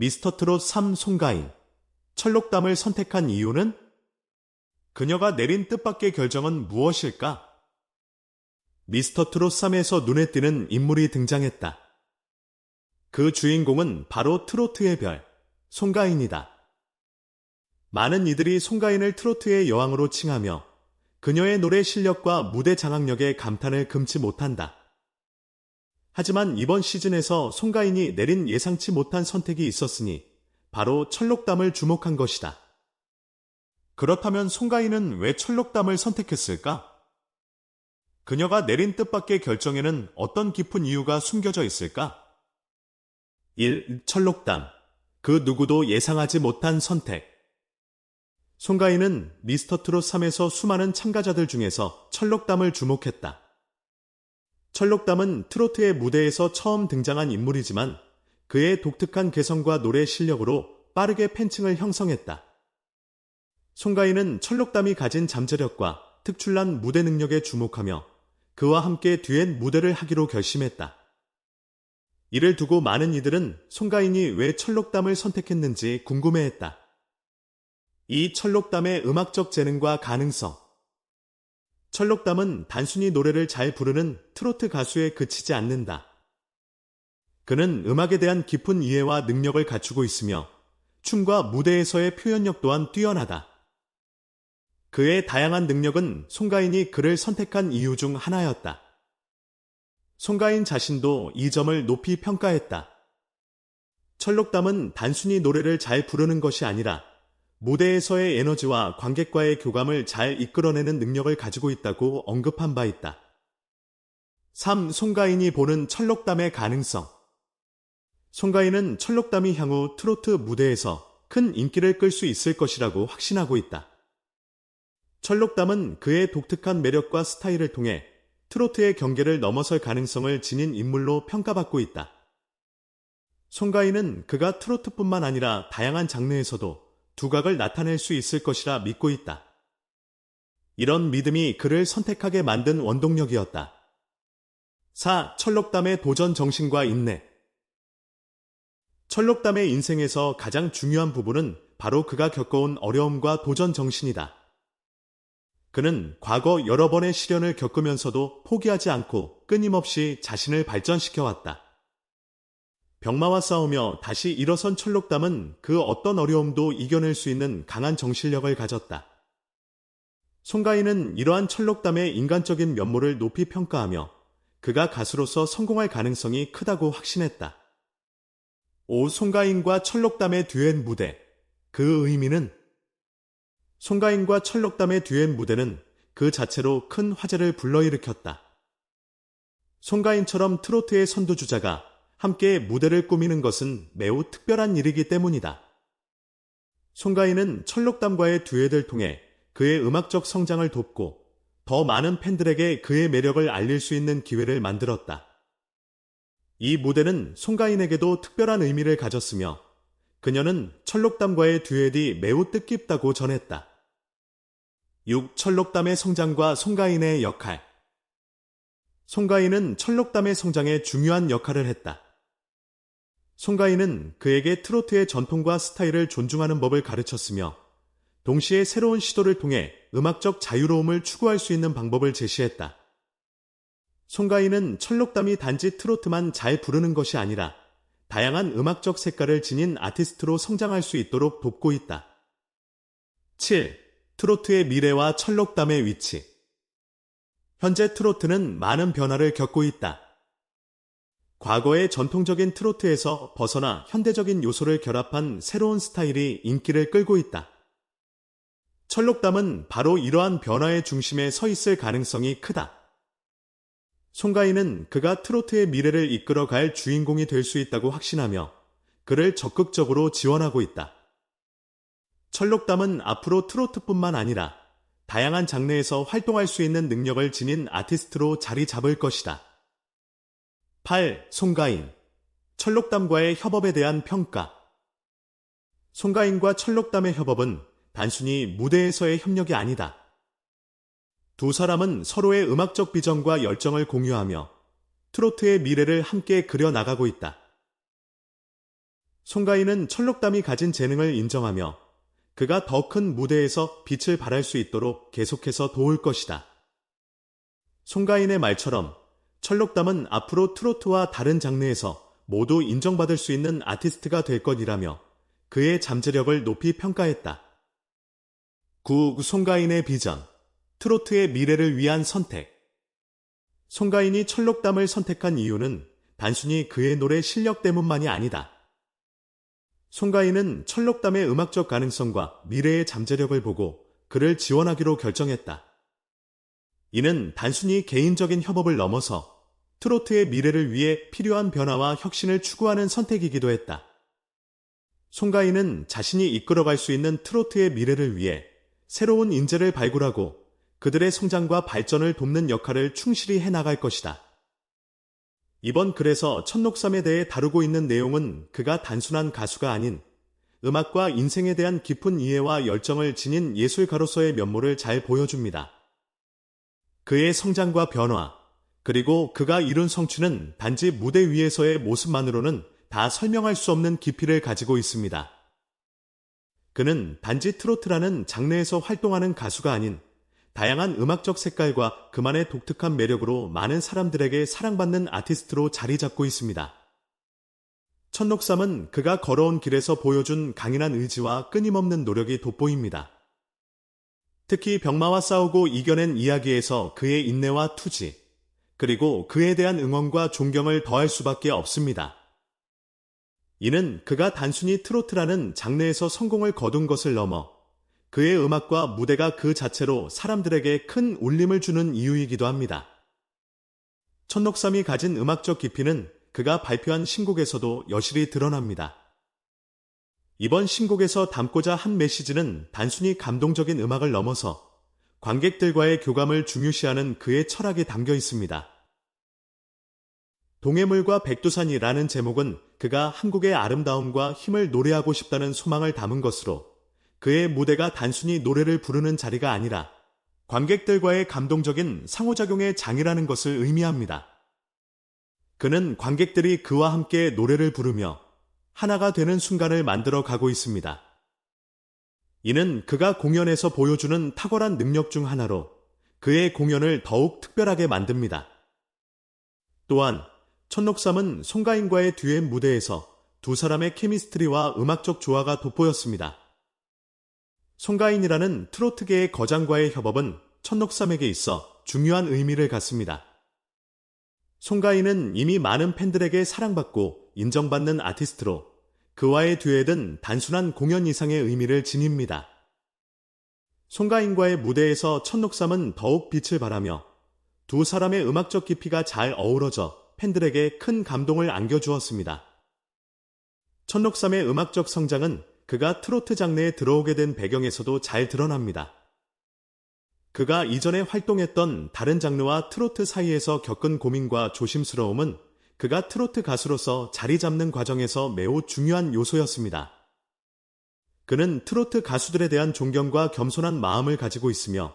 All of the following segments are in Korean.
미스터 트롯 3 송가인. 철록담을 선택한 이유는? 그녀가 내린 뜻밖의 결정은 무엇일까? 미스터 트롯 3에서 눈에 띄는 인물이 등장했다. 그 주인공은 바로 트로트의 별, 송가인이다. 많은 이들이 송가인을 트로트의 여왕으로 칭하며 그녀의 노래 실력과 무대 장악력에 감탄을 금치 못한다. 하지만 이번 시즌에서 송가인이 내린 예상치 못한 선택이 있었으니 바로 철록담을 주목한 것이다. 그렇다면 송가인은 왜 철록담을 선택했을까? 그녀가 내린 뜻밖의 결정에는 어떤 깊은 이유가 숨겨져 있을까? 1. 철록담. 그 누구도 예상하지 못한 선택. 송가인은 미스터 트롯 3에서 수많은 참가자들 중에서 철록담을 주목했다. 철록담은 트로트의 무대에서 처음 등장한 인물이지만 그의 독특한 개성과 노래 실력으로 빠르게 팬층을 형성했다. 송가인은 철록담이 가진 잠재력과 특출난 무대 능력에 주목하며 그와 함께 듀엣 무대를 하기로 결심했다. 이를 두고 많은 이들은 송가인이 왜 철록담을 선택했는지 궁금해했다. 이 철록담의 음악적 재능과 가능성. 철록담은 단순히 노래를 잘 부르는 트로트 가수에 그치지 않는다. 그는 음악에 대한 깊은 이해와 능력을 갖추고 있으며 춤과 무대에서의 표현력 또한 뛰어나다. 그의 다양한 능력은 송가인이 그를 선택한 이유 중 하나였다. 송가인 자신도 이 점을 높이 평가했다. 철록담은 단순히 노래를 잘 부르는 것이 아니라 무대에서의 에너지와 관객과의 교감을 잘 이끌어내는 능력을 가지고 있다고 언급한 바 있다. 3. 송가인이 보는 철록담의 가능성 송가인은 철록담이 향후 트로트 무대에서 큰 인기를 끌 수 있을 것이라고 확신하고 있다. 철록담은 그의 독특한 매력과 스타일을 통해 트로트의 경계를 넘어설 가능성을 지닌 인물로 평가받고 있다. 송가인은 그가 트로트뿐만 아니라 다양한 장르에서도 두각을 나타낼 수 있을 것이라 믿고 있다. 이런 믿음이 그를 선택하게 만든 원동력이었다. 4. 철록담의 도전 정신과 인내. 철록담의 인생에서 가장 중요한 부분은 바로 그가 겪어온 어려움과 도전 정신이다. 그는 과거 여러 번의 시련을 겪으면서도 포기하지 않고 끊임없이 자신을 발전시켜 왔다. 병마와 싸우며 다시 일어선 철록담은 그 어떤 어려움도 이겨낼 수 있는 강한 정신력을 가졌다. 송가인은 이러한 철록담의 인간적인 면모를 높이 평가하며 그가 가수로서 성공할 가능성이 크다고 확신했다. 오 송가인과 철록담의 듀엣 무대. 그 의미는 송가인과 철록담의 듀엣 무대는 그 자체로 큰 화제를 불러일으켰다. 송가인처럼 트로트의 선두주자가 함께 무대를 꾸미는 것은 매우 특별한 일이기 때문이다. 송가인은 철록담과의 듀엣을 통해 그의 음악적 성장을 돕고 더 많은 팬들에게 그의 매력을 알릴 수 있는 기회를 만들었다. 이 무대는 송가인에게도 특별한 의미를 가졌으며 그녀는 철록담과의 듀엣이 매우 뜻깊다고 전했다. 6. 철록담의 성장과 송가인의 역할 송가인은 철록담의 성장에 중요한 역할을 했다. 송가인은 그에게 트로트의 전통과 스타일을 존중하는 법을 가르쳤으며 동시에 새로운 시도를 통해 음악적 자유로움을 추구할 수 있는 방법을 제시했다. 송가인은 철록담이 단지 트로트만 잘 부르는 것이 아니라 다양한 음악적 색깔을 지닌 아티스트로 성장할 수 있도록 돕고 있다. 7. 트로트의 미래와 철록담의 위치 현재 트로트는 많은 변화를 겪고 있다. 과거의 전통적인 트로트에서 벗어나 현대적인 요소를 결합한 새로운 스타일이 인기를 끌고 있다. 철록담은 바로 이러한 변화의 중심에 서 있을 가능성이 크다. 송가인은 그가 트로트의 미래를 이끌어갈 주인공이 될 수 있다고 확신하며 그를 적극적으로 지원하고 있다. 철록담은 앞으로 트로트뿐만 아니라 다양한 장르에서 활동할 수 있는 능력을 지닌 아티스트로 자리 잡을 것이다. 8. 송가인 철록담과의 협업에 대한 평가 송가인과 철록담의 협업은 단순히 무대에서의 협력이 아니다. 두 사람은 서로의 음악적 비전과 열정을 공유하며 트로트의 미래를 함께 그려나가고 있다. 송가인은 철록담이 가진 재능을 인정하며 그가 더 큰 무대에서 빛을 발할 수 있도록 계속해서 도울 것이다. 송가인의 말처럼 철록담은 앞으로 트로트와 다른 장르에서 모두 인정받을 수 있는 아티스트가 될 것이라며 그의 잠재력을 높이 평가했다. 9. 송가인의 비전 트로트의 미래를 위한 선택 송가인이 철록담을 선택한 이유는 단순히 그의 노래 실력 때문만이 아니다. 송가인은 철록담의 음악적 가능성과 미래의 잠재력을 보고 그를 지원하기로 결정했다. 이는 단순히 개인적인 협업을 넘어서 트로트의 미래를 위해 필요한 변화와 혁신을 추구하는 선택이기도 했다. 송가인은 자신이 이끌어갈 수 있는 트로트의 미래를 위해 새로운 인재를 발굴하고 그들의 성장과 발전을 돕는 역할을 충실히 해나갈 것이다. 이번 글에서 천록삼에 대해 다루고 있는 내용은 그가 단순한 가수가 아닌 음악과 인생에 대한 깊은 이해와 열정을 지닌 예술가로서의 면모를 잘 보여줍니다. 그의 성장과 변화, 그리고 그가 이룬 성취는 단지 무대 위에서의 모습만으로는 다 설명할 수 없는 깊이를 가지고 있습니다. 그는 단지 트로트라는 장르에서 활동하는 가수가 아닌 다양한 음악적 색깔과 그만의 독특한 매력으로 많은 사람들에게 사랑받는 아티스트로 자리 잡고 있습니다. 천록삼은 그가 걸어온 길에서 보여준 강인한 의지와 끊임없는 노력이 돋보입니다. 특히 병마와 싸우고 이겨낸 이야기에서 그의 인내와 투지, 그리고 그에 대한 응원과 존경을 더할 수밖에 없습니다. 이는 그가 단순히 트로트라는 장르에서 성공을 거둔 것을 넘어 그의 음악과 무대가 그 자체로 사람들에게 큰 울림을 주는 이유이기도 합니다. 천록삼이 가진 음악적 깊이는 그가 발표한 신곡에서도 여실히 드러납니다. 이번 신곡에서 담고자 한 메시지는 단순히 감동적인 음악을 넘어서 관객들과의 교감을 중요시하는 그의 철학이 담겨 있습니다. 동해물과 백두산이라는 제목은 그가 한국의 아름다움과 힘을 노래하고 싶다는 소망을 담은 것으로 그의 무대가 단순히 노래를 부르는 자리가 아니라 관객들과의 감동적인 상호작용의 장이라는 것을 의미합니다. 그는 관객들이 그와 함께 노래를 부르며 하나가 되는 순간을 만들어 가고 있습니다. 이는 그가 공연에서 보여주는 탁월한 능력 중 하나로 그의 공연을 더욱 특별하게 만듭니다. 또한 천록삼은 송가인과의 듀엣 무대에서 두 사람의 케미스트리와 음악적 조화가 돋보였습니다. 송가인이라는 트로트계의 거장과의 협업은 천록삼에게 있어 중요한 의미를 갖습니다. 송가인은 이미 많은 팬들에게 사랑받고 인정받는 아티스트로 그와의 듀엣은 단순한 공연 이상의 의미를 지닙니다. 송가인과의 무대에서 천록삼은 더욱 빛을 발하며 두 사람의 음악적 깊이가 잘 어우러져 팬들에게 큰 감동을 안겨주었습니다. 천록삼의 음악적 성장은 그가 트로트 장르에 들어오게 된 배경에서도 잘 드러납니다. 그가 이전에 활동했던 다른 장르와 트로트 사이에서 겪은 고민과 조심스러움은 그가 트로트 가수로서 자리 잡는 과정에서 매우 중요한 요소였습니다. 그는 트로트 가수들에 대한 존경과 겸손한 마음을 가지고 있으며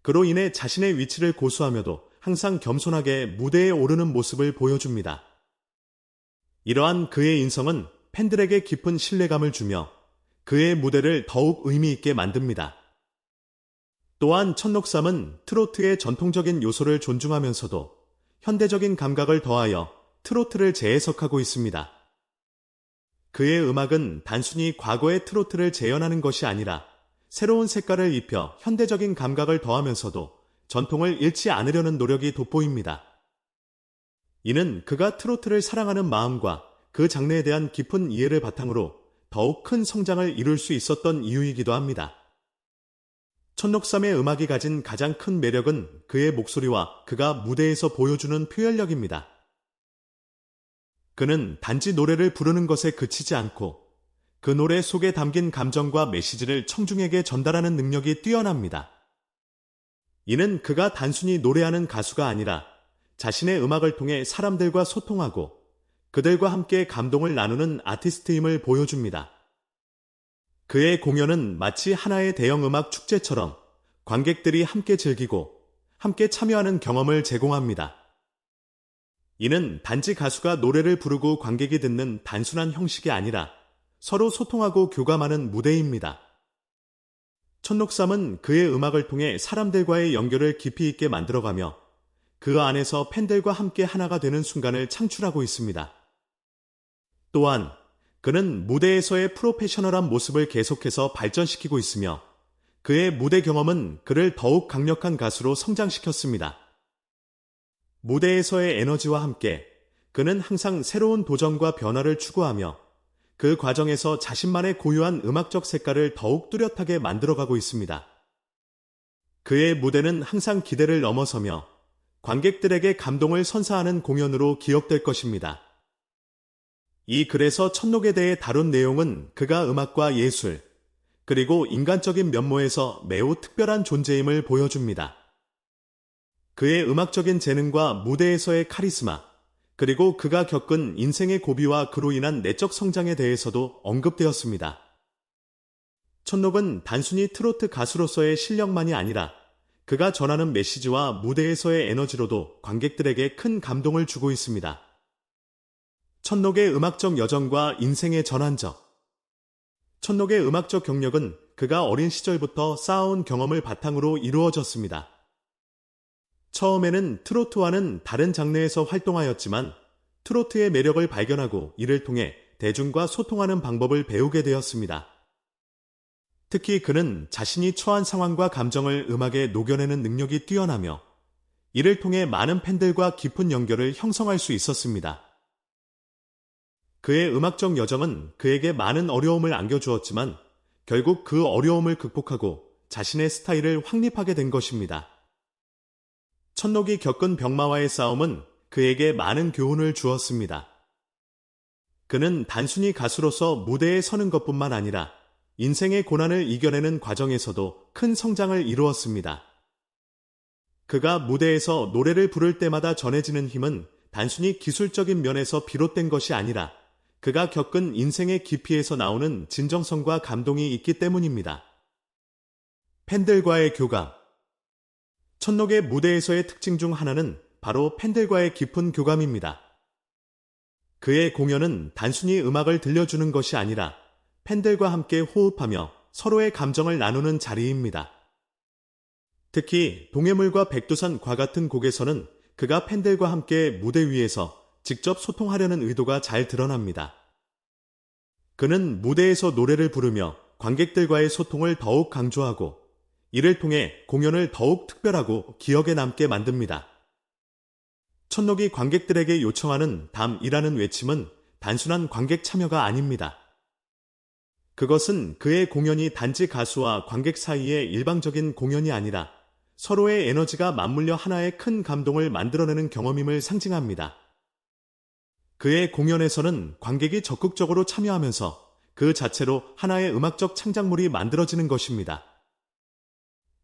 그로 인해 자신의 위치를 고수하며도 항상 겸손하게 무대에 오르는 모습을 보여줍니다. 이러한 그의 인성은 팬들에게 깊은 신뢰감을 주며 그의 무대를 더욱 의미 있게 만듭니다. 또한 천록삼은 트로트의 전통적인 요소를 존중하면서도 현대적인 감각을 더하여 트로트를 재해석하고 있습니다. 그의 음악은 단순히 과거의 트로트를 재현하는 것이 아니라 새로운 색깔을 입혀 현대적인 감각을 더하면서도 전통을 잃지 않으려는 노력이 돋보입니다. 이는 그가 트로트를 사랑하는 마음과 그 장르에 대한 깊은 이해를 바탕으로 더욱 큰 성장을 이룰 수 있었던 이유이기도 합니다. 천록삼의 음악이 가진 가장 큰 매력은 그의 목소리와 그가 무대에서 보여주는 표현력입니다. 그는 단지 노래를 부르는 것에 그치지 않고 그 노래 속에 담긴 감정과 메시지를 청중에게 전달하는 능력이 뛰어납니다. 이는 그가 단순히 노래하는 가수가 아니라 자신의 음악을 통해 사람들과 소통하고 그들과 함께 감동을 나누는 아티스트임을 보여줍니다. 그의 공연은 마치 하나의 대형 음악 축제처럼 관객들이 함께 즐기고 함께 참여하는 경험을 제공합니다. 이는 단지 가수가 노래를 부르고 관객이 듣는 단순한 형식이 아니라 서로 소통하고 교감하는 무대입니다. 천록삼은 그의 음악을 통해 사람들과의 연결을 깊이 있게 만들어가며 그 안에서 팬들과 함께 하나가 되는 순간을 창출하고 있습니다. 또한 그는 무대에서의 프로페셔널한 모습을 계속해서 발전시키고 있으며 그의 무대 경험은 그를 더욱 강력한 가수로 성장시켰습니다. 무대에서의 에너지와 함께 그는 항상 새로운 도전과 변화를 추구하며 그 과정에서 자신만의 고유한 음악적 색깔을 더욱 뚜렷하게 만들어가고 있습니다. 그의 무대는 항상 기대를 넘어서며 관객들에게 감동을 선사하는 공연으로 기억될 것입니다. 이 글에서 천록에 대해 다룬 내용은 그가 음악과 예술, 그리고 인간적인 면모에서 매우 특별한 존재임을 보여줍니다. 그의 음악적인 재능과 무대에서의 카리스마, 그리고 그가 겪은 인생의 고비와 그로 인한 내적 성장에 대해서도 언급되었습니다. 천록은 단순히 트로트 가수로서의 실력만이 아니라 그가 전하는 메시지와 무대에서의 에너지로도 관객들에게 큰 감동을 주고 있습니다. 천록의 음악적 여정과 인생의 전환적. 천록의 음악적 경력은 그가 어린 시절부터 쌓아온 경험을 바탕으로 이루어졌습니다. 처음에는 트로트와는 다른 장르에서 활동하였지만 트로트의 매력을 발견하고 이를 통해 대중과 소통하는 방법을 배우게 되었습니다. 특히 그는 자신이 처한 상황과 감정을 음악에 녹여내는 능력이 뛰어나며 이를 통해 많은 팬들과 깊은 연결을 형성할 수 있었습니다. 그의 음악적 여정은 그에게 많은 어려움을 안겨주었지만 결국 그 어려움을 극복하고 자신의 스타일을 확립하게 된 것입니다. 천록이 겪은 병마와의 싸움은 그에게 많은 교훈을 주었습니다. 그는 단순히 가수로서 무대에 서는 것뿐만 아니라 인생의 고난을 이겨내는 과정에서도 큰 성장을 이루었습니다. 그가 무대에서 노래를 부를 때마다 전해지는 힘은 단순히 기술적인 면에서 비롯된 것이 아니라 그가 겪은 인생의 깊이에서 나오는 진정성과 감동이 있기 때문입니다. 팬들과의 교감, 천록의 무대에서의 특징 중 하나는 바로 팬들과의 깊은 교감입니다. 그의 공연은 단순히 음악을 들려주는 것이 아니라 팬들과 함께 호흡하며 서로의 감정을 나누는 자리입니다. 특히 동해물과 백두산과 같은 곡에서는 그가 팬들과 함께 무대 위에서 직접 소통하려는 의도가 잘 드러납니다. 그는 무대에서 노래를 부르며 관객들과의 소통을 더욱 강조하고 이를 통해 공연을 더욱 특별하고 기억에 남게 만듭니다. 천록이 관객들에게 요청하는 담이라는 외침은 단순한 관객 참여가 아닙니다. 그것은 그의 공연이 단지 가수와 관객 사이의 일방적인 공연이 아니라 서로의 에너지가 맞물려 하나의 큰 감동을 만들어내는 경험임을 상징합니다. 그의 공연에서는 관객이 적극적으로 참여하면서 그 자체로 하나의 음악적 창작물이 만들어지는 것입니다.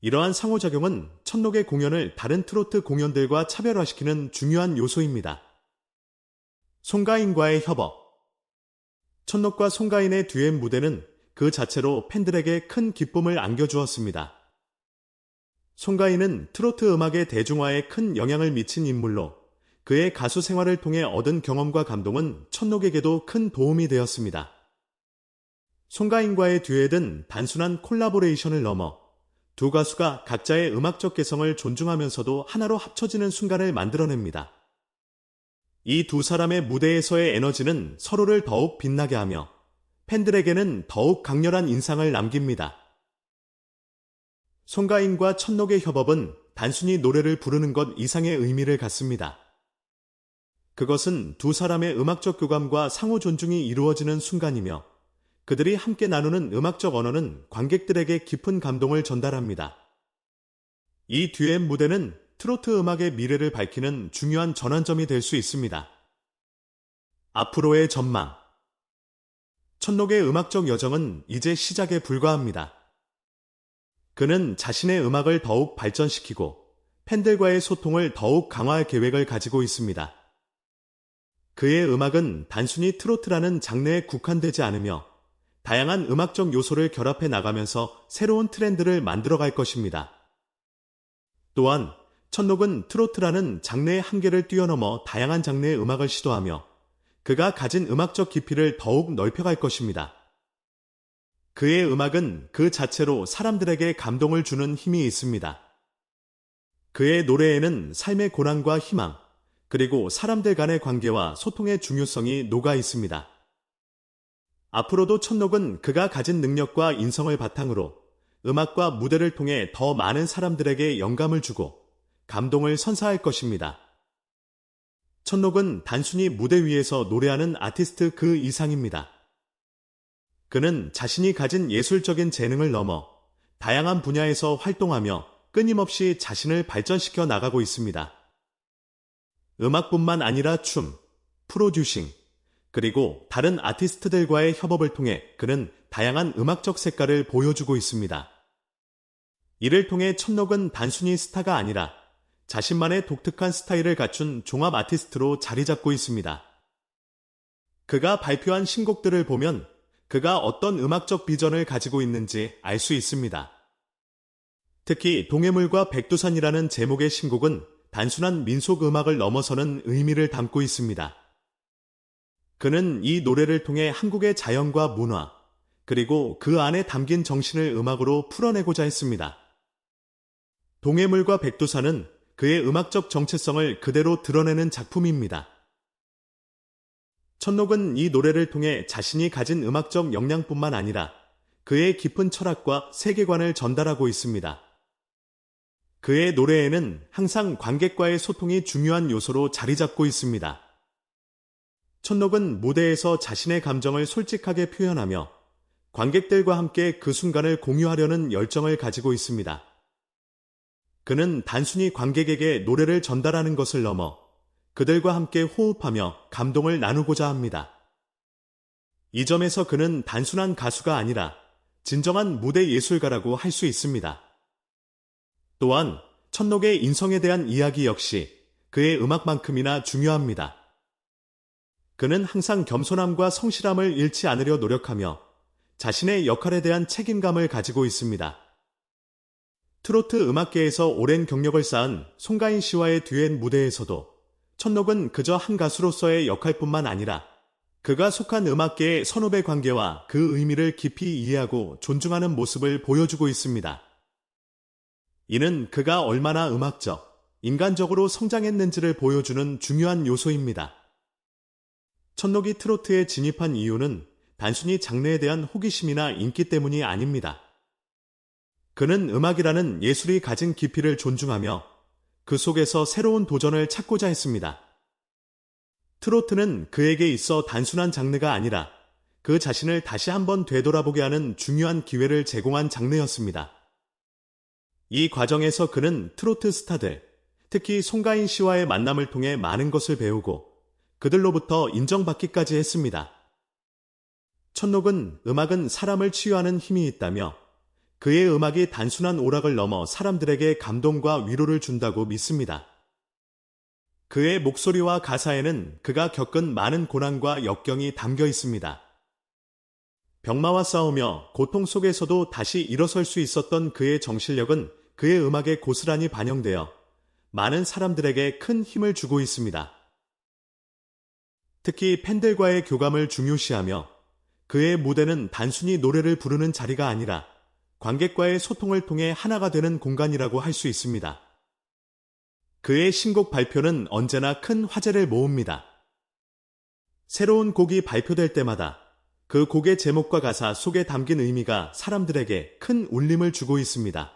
이러한 상호작용은 천록의 공연을 다른 트로트 공연들과 차별화시키는 중요한 요소입니다. 송가인과의 협업 천록과 송가인의 듀엣 무대는 그 자체로 팬들에게 큰 기쁨을 안겨주었습니다. 송가인은 트로트 음악의 대중화에 큰 영향을 미친 인물로 그의 가수 생활을 통해 얻은 경험과 감동은 천록에게도 큰 도움이 되었습니다. 송가인과의 듀엣은 단순한 콜라보레이션을 넘어 두 가수가 각자의 음악적 개성을 존중하면서도 하나로 합쳐지는 순간을 만들어냅니다. 이 두 사람의 무대에서의 에너지는 서로를 더욱 빛나게 하며 팬들에게는 더욱 강렬한 인상을 남깁니다. 송가인과 천록의 협업은 단순히 노래를 부르는 것 이상의 의미를 갖습니다. 그것은 두 사람의 음악적 교감과 상호 존중이 이루어지는 순간이며 그들이 함께 나누는 음악적 언어는 관객들에게 깊은 감동을 전달합니다. 이 듀엣 무대는 트로트 음악의 미래를 밝히는 중요한 전환점이 될 수 있습니다. 앞으로의 전망 천록의 음악적 여정은 이제 시작에 불과합니다. 그는 자신의 음악을 더욱 발전시키고 팬들과의 소통을 더욱 강화할 계획을 가지고 있습니다. 그의 음악은 단순히 트로트라는 장르에 국한되지 않으며 다양한 음악적 요소를 결합해 나가면서 새로운 트렌드를 만들어 갈 것입니다. 또한 천록은 트로트라는 장르의 한계를 뛰어넘어 다양한 장르의 음악을 시도하며 그가 가진 음악적 깊이를 더욱 넓혀갈 것입니다. 그의 음악은 그 자체로 사람들에게 감동을 주는 힘이 있습니다. 그의 노래에는 삶의 고난과 희망, 그리고 사람들 간의 관계와 소통의 중요성이 녹아 있습니다. 앞으로도 천록은 그가 가진 능력과 인성을 바탕으로 음악과 무대를 통해 더 많은 사람들에게 영감을 주고 감동을 선사할 것입니다. 천록은 단순히 무대 위에서 노래하는 아티스트 그 이상입니다. 그는 자신이 가진 예술적인 재능을 넘어 다양한 분야에서 활동하며 끊임없이 자신을 발전시켜 나가고 있습니다. 음악뿐만 아니라 춤, 프로듀싱, 그리고 다른 아티스트들과의 협업을 통해 그는 다양한 음악적 색깔을 보여주고 있습니다. 이를 통해 천록은 단순히 스타가 아니라 자신만의 독특한 스타일을 갖춘 종합 아티스트로 자리 잡고 있습니다. 그가 발표한 신곡들을 보면 그가 어떤 음악적 비전을 가지고 있는지 알 수 있습니다. 특히 동해물과 백두산이라는 제목의 신곡은 단순한 민속 음악을 넘어서는 의미를 담고 있습니다. 그는 이 노래를 통해 한국의 자연과 문화, 그리고 그 안에 담긴 정신을 음악으로 풀어내고자 했습니다. 동해물과 백두산은 그의 음악적 정체성을 그대로 드러내는 작품입니다. 천록은 이 노래를 통해 자신이 가진 음악적 역량뿐만 아니라 그의 깊은 철학과 세계관을 전달하고 있습니다. 그의 노래에는 항상 관객과의 소통이 중요한 요소로 자리 잡고 있습니다. 천록은 무대에서 자신의 감정을 솔직하게 표현하며 관객들과 함께 그 순간을 공유하려는 열정을 가지고 있습니다. 그는 단순히 관객에게 노래를 전달하는 것을 넘어 그들과 함께 호흡하며 감동을 나누고자 합니다. 이 점에서 그는 단순한 가수가 아니라 진정한 무대 예술가라고 할 수 있습니다. 또한 천록의 인성에 대한 이야기 역시 그의 음악만큼이나 중요합니다. 그는 항상 겸손함과 성실함을 잃지 않으려 노력하며 자신의 역할에 대한 책임감을 가지고 있습니다. 트로트 음악계에서 오랜 경력을 쌓은 송가인 씨와의 듀엣 무대에서도 천록은 그저 한 가수로서의 역할뿐만 아니라 그가 속한 음악계의 선후배 관계와 그 의미를 깊이 이해하고 존중하는 모습을 보여주고 있습니다. 이는 그가 얼마나 음악적, 인간적으로 성장했는지를 보여주는 중요한 요소입니다. 천록이 트로트에 진입한 이유는 단순히 장르에 대한 호기심이나 인기 때문이 아닙니다. 그는 음악이라는 예술이 가진 깊이를 존중하며 그 속에서 새로운 도전을 찾고자 했습니다. 트로트는 그에게 있어 단순한 장르가 아니라 그 자신을 다시 한번 되돌아보게 하는 중요한 기회를 제공한 장르였습니다. 이 과정에서 그는 트로트 스타들, 특히 송가인 씨와의 만남을 통해 많은 것을 배우고 그들로부터 인정받기까지 했습니다. 천록은 음악은 사람을 치유하는 힘이 있다며 그의 음악이 단순한 오락을 넘어 사람들에게 감동과 위로를 준다고 믿습니다. 그의 목소리와 가사에는 그가 겪은 많은 고난과 역경이 담겨 있습니다. 병마와 싸우며 고통 속에서도 다시 일어설 수 있었던 그의 정신력은 그의 음악에 고스란히 반영되어 많은 사람들에게 큰 힘을 주고 있습니다. 특히 팬들과의 교감을 중요시하며 그의 무대는 단순히 노래를 부르는 자리가 아니라 관객과의 소통을 통해 하나가 되는 공간이라고 할 수 있습니다. 그의 신곡 발표는 언제나 큰 화제를 모읍니다. 새로운 곡이 발표될 때마다 그 곡의 제목과 가사 속에 담긴 의미가 사람들에게 큰 울림을 주고 있습니다.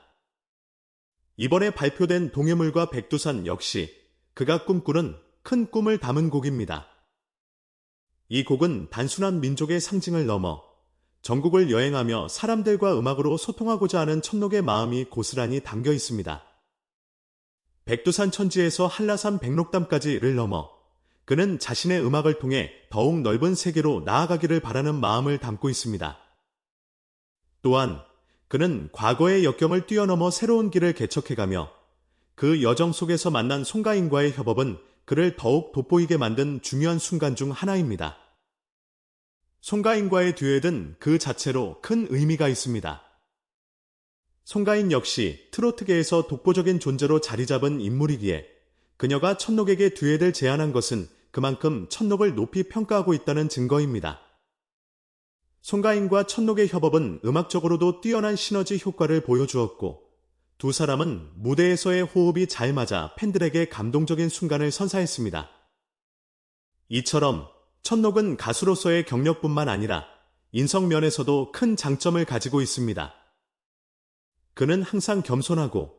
이번에 발표된 동해물과 백두산 역시 그가 꿈꾸는 큰 꿈을 담은 곡입니다. 이 곡은 단순한 민족의 상징을 넘어 전국을 여행하며 사람들과 음악으로 소통하고자 하는 천록의 마음이 고스란히 담겨 있습니다. 백두산 천지에서 한라산 백록담까지를 넘어 그는 자신의 음악을 통해 더욱 넓은 세계로 나아가기를 바라는 마음을 담고 있습니다. 또한 그는 과거의 역경을 뛰어넘어 새로운 길을 개척해가며 그 여정 속에서 만난 송가인과의 협업은 그를 더욱 돋보이게 만든 중요한 순간 중 하나입니다. 송가인과의 듀엣은 그 자체로 큰 의미가 있습니다. 송가인 역시 트로트계에서 독보적인 존재로 자리 잡은 인물이기에 그녀가 천록에게 듀엣을 제안한 것은 그만큼 천록을 높이 평가하고 있다는 증거입니다. 송가인과 천록의 협업은 음악적으로도 뛰어난 시너지 효과를 보여주었고 두 사람은 무대에서의 호흡이 잘 맞아 팬들에게 감동적인 순간을 선사했습니다. 이처럼 천록은 가수로서의 경력뿐만 아니라 인성 면에서도 큰 장점을 가지고 있습니다. 그는 항상 겸손하고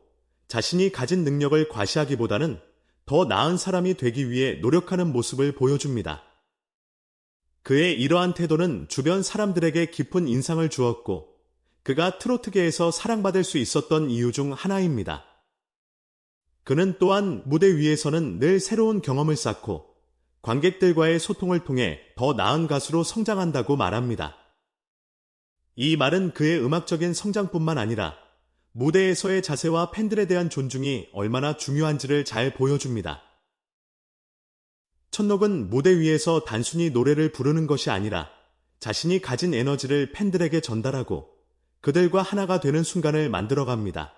자신이 가진 능력을 과시하기보다는 더 나은 사람이 되기 위해 노력하는 모습을 보여줍니다. 그의 이러한 태도는 주변 사람들에게 깊은 인상을 주었고 그가 트로트계에서 사랑받을 수 있었던 이유 중 하나입니다. 그는 또한 무대 위에서는 늘 새로운 경험을 쌓고 관객들과의 소통을 통해 더 나은 가수로 성장한다고 말합니다. 이 말은 그의 음악적인 성장뿐만 아니라 무대에서의 자세와 팬들에 대한 존중이 얼마나 중요한지를 잘 보여줍니다. 천록은 무대 위에서 단순히 노래를 부르는 것이 아니라 자신이 가진 에너지를 팬들에게 전달하고 그들과 하나가 되는 순간을 만들어갑니다.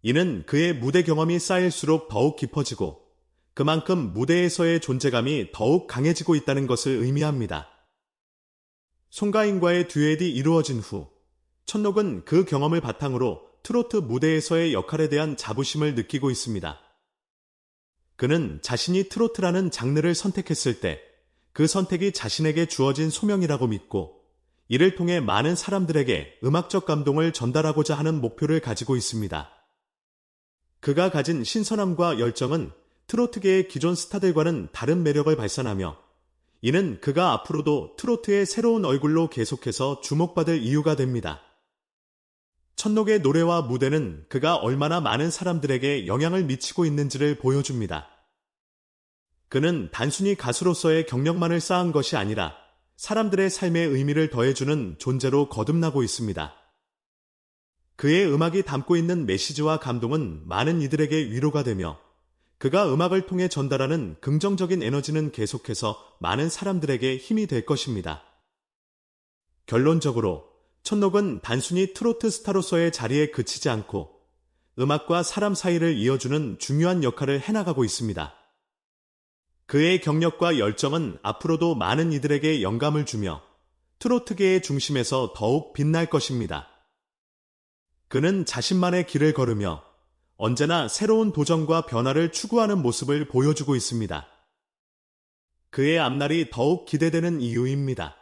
이는 그의 무대 경험이 쌓일수록 더욱 깊어지고 그만큼 무대에서의 존재감이 더욱 강해지고 있다는 것을 의미합니다. 송가인과의 듀엣이 이루어진 후 천록은 그 경험을 바탕으로 트로트 무대에서의 역할에 대한 자부심을 느끼고 있습니다. 그는 자신이 트로트라는 장르를 선택했을 때 그 선택이 자신에게 주어진 소명이라고 믿고 이를 통해 많은 사람들에게 음악적 감동을 전달하고자 하는 목표를 가지고 있습니다. 그가 가진 신선함과 열정은 트로트계의 기존 스타들과는 다른 매력을 발산하며 이는 그가 앞으로도 트로트의 새로운 얼굴로 계속해서 주목받을 이유가 됩니다. 천록의 노래와 무대는 그가 얼마나 많은 사람들에게 영향을 미치고 있는지를 보여줍니다. 그는 단순히 가수로서의 경력만을 쌓은 것이 아니라 사람들의 삶에 의미를 더해주는 존재로 거듭나고 있습니다. 그의 음악이 담고 있는 메시지와 감동은 많은 이들에게 위로가 되며 그가 음악을 통해 전달하는 긍정적인 에너지는 계속해서 많은 사람들에게 힘이 될 것입니다. 결론적으로 천록은 단순히 트로트 스타로서의 자리에 그치지 않고 음악과 사람 사이를 이어주는 중요한 역할을 해나가고 있습니다. 그의 경력과 열정은 앞으로도 많은 이들에게 영감을 주며 트로트계의 중심에서 더욱 빛날 것입니다. 그는 자신만의 길을 걸으며 언제나 새로운 도전과 변화를 추구하는 모습을 보여주고 있습니다. 그의 앞날이 더욱 기대되는 이유입니다.